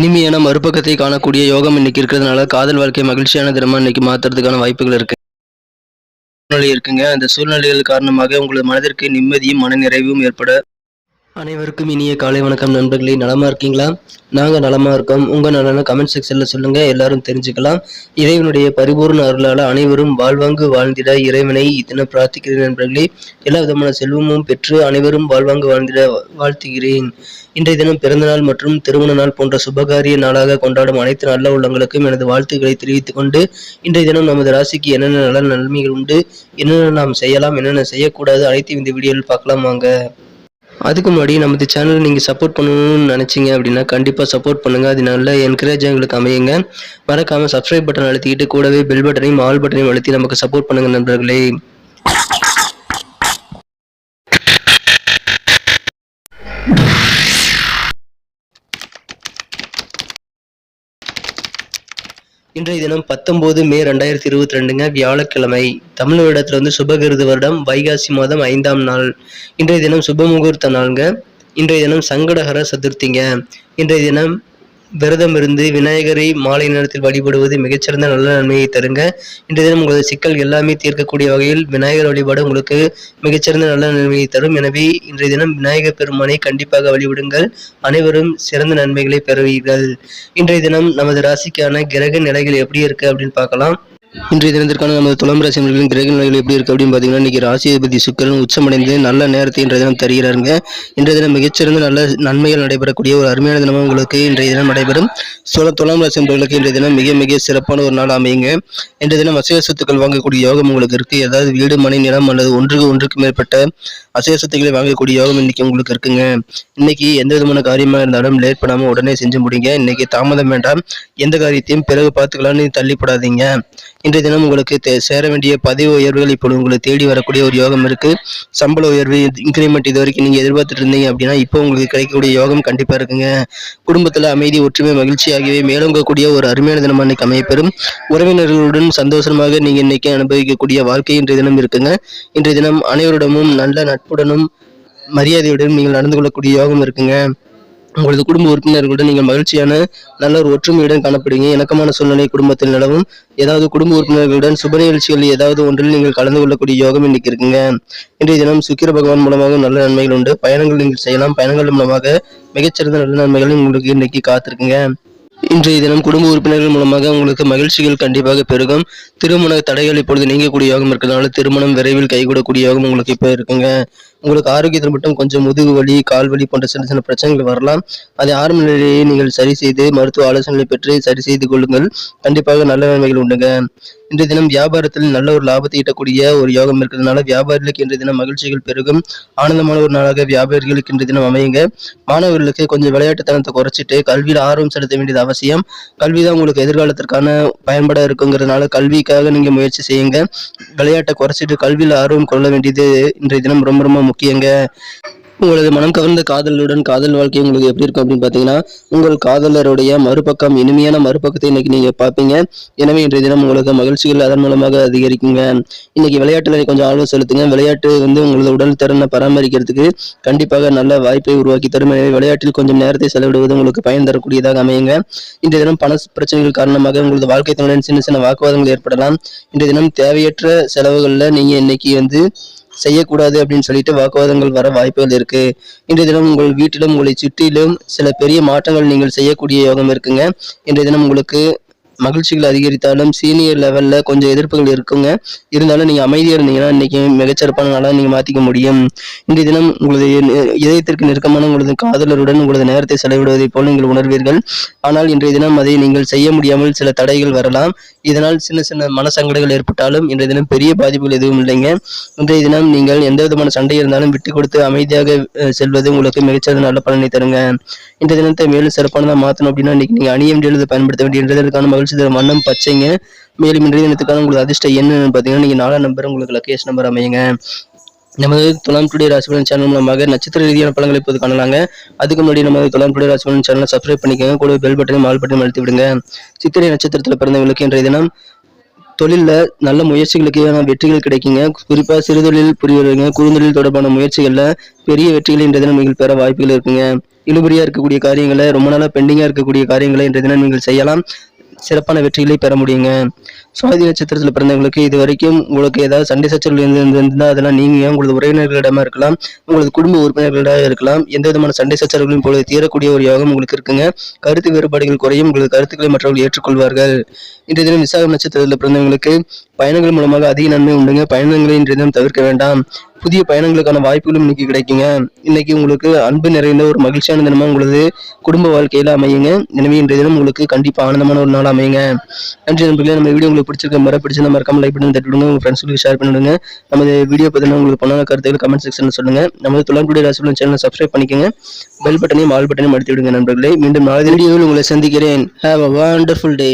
இனிமையான மறுபக்கத்தை காணக்கூடிய யோகம் இன்னைக்கு இருக்கிறதுனால காதல் வாழ்க்கை மகிழ்ச்சியான தினமா இன்னைக்கு மாத்துறதுக்கான வாய்ப்புகள் இருக்கு. சூழ்நிலை இருக்குங்க. அந்த சூழ்நிலைகள் காரணமாக உங்களது மனதிற்கு நிம்மதியும் மனநிறைவும் ஏற்பட அனைவருக்கும் இனிய காலை வணக்கம் நண்பர்களே நலமாக இருக்கீங்களா? நாங்கள் நலமாக இருக்கோம். உங்கள் நலனை கமெண்ட் செக்ஷனில் சொல்லுங்கள் எல்லாரும் தெரிஞ்சுக்கலாம். இறைவனுடைய பரிபூர்ண அருளால் அனைவரும் வாழ்வாங்கு வாழ்ந்திட இறைவனை இதனை பிரார்த்திக்கிறேன் நண்பர்களே. எல்லா விதமான செல்வமும் பெற்று அனைவரும் வாழ்வாங்கு வாழ்ந்திட வாழ்த்துகிறேன். இன்றைய தினம் பிறந்தநாள் மற்றும் திருமண நாள் போன்ற சுபகாரிய நாளாக கொண்டாடும் அனைத்து நல்ல உள்ளங்களுக்கும் எனது வாழ்த்துக்களை தெரிவித்துக் கொண்டு இன்றைய தினம் நமது ராசிக்கு என்னென்ன நல நன்மைகள் உண்டு என்னென்ன நாம் செய்யலாம் என்னென்ன செய்யக்கூடாது அனைத்தையும் இந்த வீடியோவில் பார்க்கலாம் வாங்க. அதுக்கு முன்னாடி நமது சேனல் நீங்கள் சப்போர்ட் பண்ணணும்னு நினச்சிங்க அப்படின்னா கண்டிப்பாக சப்போர்ட் பண்ணுங்கள் அது நல்ல என்கரேஜ் எங்களுக்கு அமையுங்க. மறக்காமல் சப்ஸ்கிரைப் பட்டன் அழுத்திக்கிட்டு கூடவே பெல் பட்டனையும் ஆல் பட்டனையும் அழுத்தி நமக்கு சப்போர்ட் பண்ணுங்கள் நண்பர்களே. இன்றைய தினம் பத்தொன்பது மே ரெண்டாயிரத்தி இருபத்தி ரெண்டுங்க வியாழக்கிழமை. தமிழ் வருடத்துல வந்து சுபகிருது வருடம் வைகாசி மாதம் ஐந்தாம் நாள். இன்றைய தினம் சுப முகூர்த்த நாளுங்க. இன்றைய தினம் சங்கடகர சதுர்த்திங்க. இன்றைய தினம் விரதம் இருந்து விநாயகரை மாலை நேரத்தில் வழிபடுவது மிகச்சிறந்த நல்ல நன்மையை தருங்க. இன்றைய தினம் உங்களது சிக்கல் எல்லாமே தீர்க்கக்கூடிய வகையில் விநாயகர் வழிபாடு உங்களுக்கு மிகச்சிறந்த நல்ல நன்மையை தரும். எனவே இன்றைய தினம் விநாயகர் பெருமானை கண்டிப்பாக வழிபடுங்கள். அனைவரும் சிறந்த நன்மைகளை பெறுவீர்கள். இன்றைய தினம் நமது ராசிக்கான கிரக நிலைகள் எப்படி இருக்கு அப்படின்னு பார்க்கலாம். இன்றைய தினத்திற்கான நமது துலாம் ராசி நண்பர்களின் கிரக நிலைகள் எப்படி இருக்கு அப்படின்னு பார்த்தீங்கன்னா இன்னைக்கு ராசிபதி சுக்கரன் உச்சமடைந்து நல்ல நேரத்தை இன்றைய தினம் தருகிறாருங்க. இன்றைய தினம் மிகச்சிறந்த நல்ல நன்மைகள் நடைபெறக்கூடிய ஒரு அருமையான தினமும் உங்களுக்கு இன்றைய தினம் நடைபெறும். சோழ துலாம் ராசி நண்பர்களுக்கு இன்றைய தினம் மிக மிக சிறப்பான ஒரு நாள் அமையுங்க. இன்றைய தினம் அசைவ சொத்துக்கள் வாங்கக்கூடிய யோகம் உங்களுக்கு இருக்கு. ஏதாவது வீடு மனை நிலம் அல்லது ஒன்றுக்கு ஒன்றுக்கு மேற்பட்ட அசைவ சொத்துக்களை வாங்கக்கூடிய யோகம் இன்னைக்கு உங்களுக்கு இருக்குங்க. இன்னைக்கு எந்த விதமான காரியமா இருந்தாலும் லேட் பண்ணாமல் உடனே செஞ்சு முடிங்க. இன்னைக்கு தாமதம் வேண்டாம். எந்த காரியத்தையும் பிறகு பார்த்துக்கலாம்னு தள்ளிப்படாதீங்க இன்றைய தினம் உங்களுக்கு சேர வேண்டிய பதவி உயர்வுகள் இப்போது உங்களை தேடி வரக்கூடிய ஒரு யோகம் இருக்கு. சம்பள உயர்வு இன்க்ரிமெண்ட் இது வரைக்கும் நீங்க எதிர்பார்த்துட்டு இருந்தீங்க அப்படின்னா இப்போ உங்களுக்கு கிடைக்கக்கூடிய யோகம் கண்டிப்பா இருக்குங்க. குடும்பத்துல அமைதி ஒற்றுமை மகிழ்ச்சி ஆகியவை மேலோங்கக்கூடிய ஒரு அருமையான தினம் அன்னைக்கு அமையப்பெறும். உறவினர்களுடன் சந்தோஷமாக நீங்க இன்னைக்கு அனுபவிக்கக்கூடிய வாழ்க்கை இன்றைய தினம் இருக்குங்க. இன்றைய தினம் அனைவரிடமும் நல்ல நட்புடனும் மரியாதையுடன் நீங்கள் நடந்து கொள்ளக்கூடிய யோகம் இருக்குங்க. உங்களது குடும்ப உறுப்பினர்களுடன் நீங்கள் மகிழ்ச்சியான நல்ல ஒரு ஒற்றுமையுடன் காணப்படுங்க இணக்கமான சூழ்நிலை குடும்பத்தில் நிலவும். ஏதாவது குடும்ப உறுப்பினர்களுடன் சுப நிகழ்ச்சிகள் ஏதாவது ஒன்றில் நீங்கள் கலந்து கொள்ளக்கூடிய யோகம் இன்னைக்கு இருக்குங்க. இன்றைய தினம் சுக்கிர பகவான் மூலமாக நல்ல நன்மைகள் உண்டு. பயணங்கள் நீங்கள் செய்யலாம். பயணங்கள் மூலமாக மிகச்சிறந்த நல்ல நன்மைகள் உங்களுக்கு இன்னைக்கு காத்திருக்குங்க. இன்றைய தினம் குடும்ப உறுப்பினர்கள் மூலமாக உங்களுக்கு மகிழ்ச்சிகள் கண்டிப்பாக பெருகும். திருமண தடைகள் இப்பொழுது நீங்கக்கூடிய யோகம் இருக்கிறதுனால திருமணம் விரைவில் கைகூடக்கூடிய யோகம் உங்களுக்கு இப்போ இருக்குங்க. உங்களுக்கு ஆரோக்கியத்தில் மட்டும் கொஞ்சம் முதுகு வலி கால் வலி போன்ற சின்ன சின்ன பிரச்சனைகள் வரலாம். அதை ஆரம்ப நிலையிலேயே நீங்கள் சரி செய்து மருத்துவ ஆலோசனைகளை பெற்று சரி செய்து கொள்ளுங்கள். கண்டிப்பாக நல்ல நன்மைகள் உண்டுங்க. இன்றைய தினம் வியாபாரத்தில் நல்ல ஒரு லாபத்தை ஈட்டக்கூடிய ஒரு யோகம் இருக்கிறதுனால வியாபாரிகளுக்கு இன்றைய தினம் மகிழ்ச்சிகள் பெருகும். ஆனந்தமான ஒரு நாளாக வியாபாரிகளுக்கு இன்றைய தினம் அமையுங்க. மாணவர்களுக்கு கொஞ்சம் விளையாட்டுத்தனத்தை குறைச்சிட்டு கல்வியில் ஆர்வம் செலுத்த வேண்டியது அவசியம். கல்வி தான் உங்களுக்கு எதிர்காலத்திற்கான பயன்பட இருக்குங்கிறதுனால கல்விக்காக நீங்க முயற்சி செய்யுங்க. விளையாட்டை குறைச்சிட்டு கல்வியில் ஆர்வம் கொள்ள வேண்டியது இன்றைய தினம் ரொம்ப ரொம்ப முக்கியங்க. உங்களது மனம் கவர்ந்த காதலுடன் காதல் வாழ்க்கை உங்களுக்கு எப்படி இருக்கும் அப்படின்னு பார்த்தீங்கன்னா உங்கள் காதலருடைய மறுபக்கம் இனிமையான மறுபக்கத்தை இன்னைக்கு நீங்க பார்ப்பீங்க. எனவே இன்றைய தினம் உங்களுக்கு மகிழ்ச்சிகள் அதன் மூலமாக அதிகரிக்குங்க. இன்னைக்கு விளையாட்டுல கொஞ்சம் ஆர்வம் செலுத்துங்க. விளையாட்டு வந்து உங்களது உடல் திறனை பராமரிக்கிறதுக்கு கண்டிப்பாக நல்ல வாய்ப்பை உருவாக்கி தரும். எனவே விளையாட்டில் கொஞ்சம் நேரத்தை செலவிடுவது உங்களுக்கு பயன் தரக்கூடியதாக அமையுங்க. இன்றைய தினம் பண பிரச்சனைகள் காரணமாக உங்களது வாழ்க்கை துணையுடன் சின்ன சின்ன வாக்குவாதங்கள் ஏற்படலாம். இன்றைய தினம் தேவையற்ற செலவுகளில் நீங்க இன்னைக்கு வந்து செய்யக்கூடாது அப்படின்னு சொல்லிட்டு வாக்குவாதங்கள் வர வாய்ப்புகள் இருக்கு. இன்றைய தினம் உங்கள் வீட்டிலும் உங்களை சுற்றிலும் சில பெரிய மாற்றங்கள் நீங்கள் செய்யக்கூடிய யோகம் இருக்குங்க. இன்றைய தினம் உங்களுக்கு மகிழ்ச்சிகள் அதிகரித்தாலும் சீனியர் லெவல்ல கொஞ்சம் எதிர்ப்புகள் இருக்குங்க. இருந்தாலும் நீங்க அமைதியா இருந்தீங்கன்னா இன்னைக்கு மிகச்சிறப்பான நாளாக நீங்க மாத்திக்க முடியும். இன்றைய தினம் உங்களது இதயத்திற்கு நெருக்கமான உங்களது காதலருடன் உங்களது நேரத்தை செலவிடுவதை போல் நீங்கள் உணர்வீர்கள். ஆனால் இன்றைய தினம் அதை நீங்கள் செய்ய முடியாமல் சில தடைகள் வரலாம். இதனால் சின்ன சின்ன மனசங்கடங்கள் ஏற்பட்டாலும் இன்றைய தினம் பெரிய பாதிப்புகள் எதுவும் இல்லைங்க. இன்றைய தினம் நீங்கள் எந்த விதமான சண்டை இருந்தாலும் விட்டு கொடுத்து அமைதியாக செல்வது உங்களுக்கு மிகச்சிறந்த நல்ல பலனை தருங்க. இந்த தினத்தை மேலும் சிறப்பானதாக மாற்றணும் அப்படின்னா இன்னைக்கு நீங்க அணிய வேண்டியது பயன்படுத்த வேண்டிய இன்றைய தினத்துக்கான மகிழ்ச்சி தரும் வண்ணம் பச்சைங்க. மேலும் இன்றைய தினத்துக்கான உங்களுக்கு அதிர்ஷ்ட என்னன்னு பார்த்தீங்கன்னா நீங்க நாலாம் நம்பர் உங்களுக்கு லக்கேஷ் நம்பர் அமையுங்க. நமது துலாம் டுடே ராசிபலன் சேனல் மூலமாக நட்சத்திர ரீதியான பலன்களை இப்போது காணலாங்க. அதுக்கு முன்னாடி நமது துலாம் டுடே ராசிபலன் சேனலை சப்ஸ்கிரைப் பண்ணிக்கோங்க. கூட பெல் பட்டனையும் ஆல் பட்டனையும் அழுத்தி விடுங்க. சித்திரை நட்சத்திரத்தில் பிறந்தவங்களுக்கு இன்றைய தினம் தொழில்ல நல்ல முயற்சிகளுக்கான வெற்றிகள் கிடைக்குங்க. குறிப்பாக சிறுதொழில் புரியவருங்க குறுந்தொழில் தொடர்பான முயற்சிகளில் பெரிய வெற்றிகளை இன்றைய தினம் நீங்கள் பெற வாய்ப்புகள் இருக்குங்க. இழுபறியாக இருக்கக்கூடிய காரியங்களை ரொம்ப நாளாக பெண்டிங்காக இருக்கக்கூடிய காரியங்களை இன்றைய தினம் நீங்கள் செய்யலாம். சிறப்பான வெற்றிகளை பெற முடியுங்க. சுவாதி நட்சத்திரத்தில் பிறந்தவங்களுக்கு இது வரைக்கும் உங்களுக்கு ஏதாவது சண்டை சச்சரவு இருந்து இருந்தால் அதெல்லாம் நீங்க உங்களது உறவினர்களிடமா இருக்கலாம் உங்களது குடும்ப உறுப்பினர்களிடம் இருக்கலாம் எந்த விதமான சண்டை சச்சரவுகளும் இப்பொழுது தீரக்கூடிய ஒரு யோகம் உங்களுக்கு இருக்குங்க. கருத்து வேறுபாடுகள் குறையும் உங்களது கருத்துக்களை மற்றவர்கள் ஏற்றுக்கொள்வார்கள். இன்றைய தினம் விசாக நட்சத்திரத்தில் பிறந்தவங்களுக்கு பயணங்கள் மூலமாக அதிக நன்மை உண்டுங்க. பயணங்களை இன்றைய தினம் தவிர்க்க வேண்டாம். புதிய பயணங்களுக்கான வாய்ப்புகளும் இன்னைக்கு கிடைக்குங்க. இன்னைக்கு உங்களுக்கு அன்பு நிறைந்த ஒரு மகிழ்ச்சியான தினமா உங்களது குடும்ப வாழ்க்கையில அமையுங்க. எனவே இன்றைய தினம் உங்களுக்கு கண்டிப்பா ஆனந்தமான ஒரு நாள் அமையுங்க. நன்றி நண்பர்களே நம்ம வீடியோ உங்களுக்கு பிடிச்சிருக்க மாதிரி பிடிச்சிருந்த மறக்காம லைக் பண்ணி தட்டி விடுங்க உங்க ஃப்ரெண்ட்ஸுக்கு ஷேர் பண்ணிவிடுங்க. நம்ம வீடியோ பத்தின உங்களுக்கு பண்ணாத கருத்துக்கள் கமெண்ட் செக்ஷனில் சொல்லுங்க. நம்ம துளங்குடி ராசிபலன் சேனலை சப்ஸ்கிரைப் பண்ணிக்கோங்க. பெல் பட்டனையும் ஆல் பட்டனையும் அழுத்தி விடுங்க நண்பர்களே. மீண்டும் நாளை வீடியோவில் உங்களை சந்திக்கிறேன். Have a wonderful day